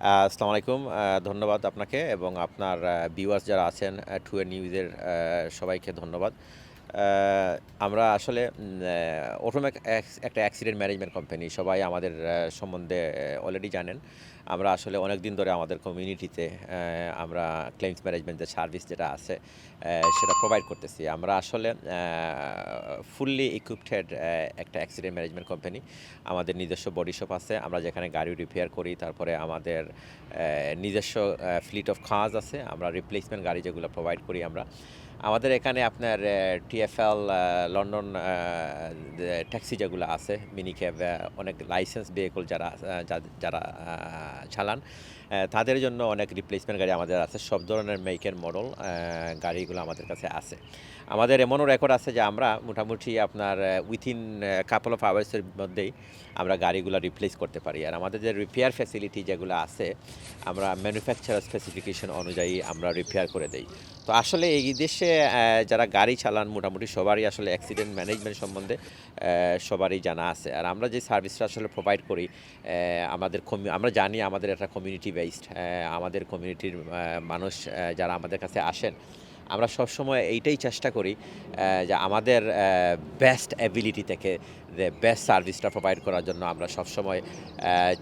আসসালামু আলাইকুম। ধন্যবাদ আপনাকে এবং আপনার ভিউয়ার্স যারা আছেন টু এ নিউজের সবাইকে ধন্যবাদ। আমরা আসলে অটোমেক একটা অ্যাক্সিডেন্ট ম্যানেজমেন্ট কোম্পানি সবাই আমাদের সম্বন্ধে অলরেডি জানেন। আমরা আসলে অনেক দিন ধরে আমাদের কমিউনিটিতে আমরা ক্লেমস ম্যানেজমেন্টের সার্ভিস যেটা আছে সেটা প্রোভাইড করতেছি। আমরা আসলে ফুললি ইকুইপটেড একটা অ্যাক্সিডেন্ট ম্যানেজমেন্ট কোম্পানি আমাদের নিজস্ব বডি শপ আছে। আমরা যেখানে গাড়ি রিপেয়ার করি, তারপরে আমাদের নিজস্ব ফ্লিট অফ কাজ আছে। আমরা রিপ্লেসমেন্ট গাড়ি যেগুলো প্রোভাইড করি আমরা। আমাদের এখানে আপনার টিএফএল লন্ডন ট্যাক্সি যেগুলো আছে মিনি ক্যাব অনেক লাইসেন্স ভেহিকল যারা যারা চালান তাদের জন্য অনেক রিপ্লেসমেন্ট গাড়ি আমাদের আছে। সব ধরনের মেকের মডেল গাড়িগুলো আমাদের কাছে আছে। আমাদের এমনও রেকর্ড আছে যে আমরা মোটামুটি আপনার উইথিন কাপল অফ আওয়ার্সের মধ্যেই আমরা গাড়িগুলো রিপ্লেস করতে পারি। আর আমাদের যে রিপেয়ার ফ্যাসিলিটি যেগুলো আছে, আমরা ম্যানুফ্যাকচারার স্পেসিফিকেশন অনুযায়ী আমরা রিপেয়ার করে দেই। তো আসলে এই দেশে যারা গাড়ি চালান, মোটামুটি সবারই আসলে অ্যাক্সিডেন্ট ম্যানেজমেন্ট সম্বন্ধে সবারই জানা আছে। আর আমরা যে সার্ভিসটা আসলে প্রোভাইড করি আমাদের আমরা জানি আমাদের একটা কমিউনিটি বেসড আমাদের কমিউনিটির মানুষ যারা আমাদের কাছে আসেন আমরা সবসময় এইটাই চেষ্টা করি যে আমাদের বেস্ট অ্যাবিলিটি থেকে বেস্ট সার্ভিসটা প্রোভাইড করার জন্য আমরা সবসময়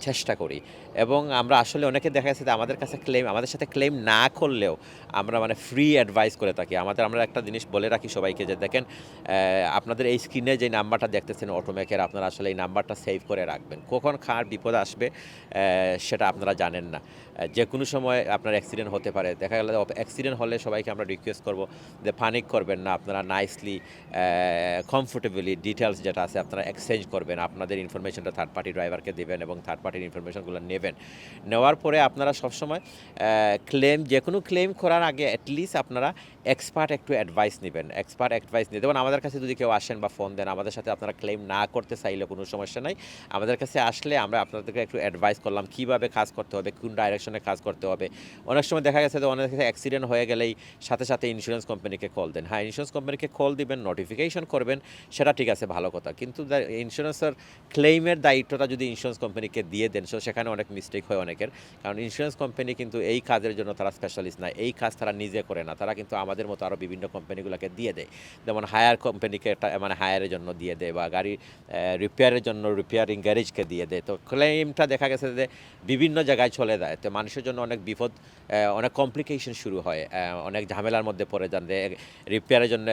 চেষ্টা করি। এবং আমরা আসলে অনেকে দেখা যাচ্ছে যে আমাদের কাছে ক্লেম আমাদের সাথে ক্লেম না করলেও আমরা মানে ফ্রি অ্যাডভাইস করে থাকি। আমাদের, আমরা একটা জিনিস বলে রাখি সবাইকে যে দেখেন আপনাদের এই স্ক্রিনে যে নাম্বারটা দেখতেছেন অটোমেকের আপনারা আসলে এই নাম্বারটা সেভ করে রাখবেন। কখন কার বিপদ আসবে সেটা আপনারা জানেন না। যে কোনো সময় আপনার অ্যাক্সিডেন্ট হতে পারে। দেখা গেল অ্যাক্সিডেন্ট হলে সবাইকে আমরা রিকোয়েস্ট করব, যে পানিক করবেন না, আপনারা নাইসলি কমফোর্টেবলি ডিটেলস যেটা আছে আপনারা এক্সচেঞ্জ করবেন, আপনাদের ইনফরমেশনটা থার্ড পার্টি ড্রাইভারকে দেবেন এবং থার্ড পার্টির ইনফরমেশনগুলো নেবেন। নেওয়ার পরে আপনারা সবসময় ক্লেম যে কোনো ক্লেম করার আগে অ্যাটলিস্ট আপনারা এক্সপার্ট একটু অ্যাডভাইস নেবেন এক্সপার্ট অ্যাডভাইস নিয়ে। যেমন আমাদের কাছে যদি কেউ আসেন বা ফোন দেন, আমাদের সাথে আপনারা ক্লেম না করতে চাইলে কোনো সমস্যা নাই। আমাদের কাছে আসলে আমরা আপনাদেরকে একটু অ্যাডভাইস করলাম, কীভাবে কাজ করতে হবে, কোন ডাইরেকশনে কাজ করতে হবে। অনেক সময় দেখা গেছে যে অনেক অ্যাক্সিডেন্ট হয়ে গেলেই সাথে সাথে ইন্স্যুরেন্স কোম্পানিকে কল দেন। হ্যাঁ ইন্স্যুরেন্স কোম্পানিকে কল দিবেন নোটিফিকেশন করবেন, সেটা ঠিক আছে, ভালো কথা। কিন্তু ইন্স্যুরেন্সের ক্লেইমের দায়িত্বটা যদি ইন্স্যুরেন্স কোম্পানিকে দিয়ে দেন সো সেখানে অনেক মিস্টেক হয় অনেকের। কারণ ইন্স্যুরেন্স কোম্পানি কিন্তু এই কাজের জন্য তারা স্পেশালিস্ট না, এই কাজ তারা নিজে করে না। তারা কিন্তু আমাদের মতো আরও বিভিন্ন কোম্পানিগুলোকে দিয়ে দেয়। যেমন হায়ার কোম্পানিকে একটা মানে হায়ারের জন্য দিয়ে দেয় বা গাড়ি রিপেয়ারের জন্য রিপেয়ারিং গ্যারেজকে দিয়ে দেয়। তো ক্লেমটা দেখা গেছে যে বিভিন্ন জায়গায় চলে যায়। তো মানুষের জন্য অনেক বিপদ অনেক কমপ্লিকেশন শুরু হয় অনেক ঝামেলার মধ্যে পড়ে যান যে রিপেয়ারের জন্য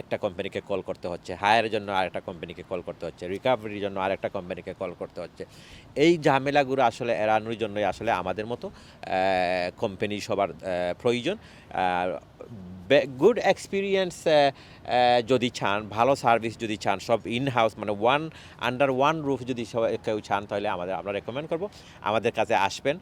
একটা কোম্পানিকে কল করতে হচ্ছে হায়ারের জন্য আরেকটা কোম্পানিকে কল করতে হচ্ছে রিকাভারির জন্য আরেকটা কোম্পানিকে কল করতে হচ্ছে। এই ঝামেলাগুলো আসলে এড়ানোর জন্যই আসলে আমাদের মতো কোম্পানি সবার প্রয়োজন। গুড এক্সপিরিয়েন্স যদি চান, ভালো সার্ভিস যদি চান, সব ইন হাউস মানে ওয়ান আন্ডার ওয়ান রুফ যদি কেউ চান, তাহলে আমাদের, আমরা রেকমেন্ড করব। আমাদের কাছে আসবেন।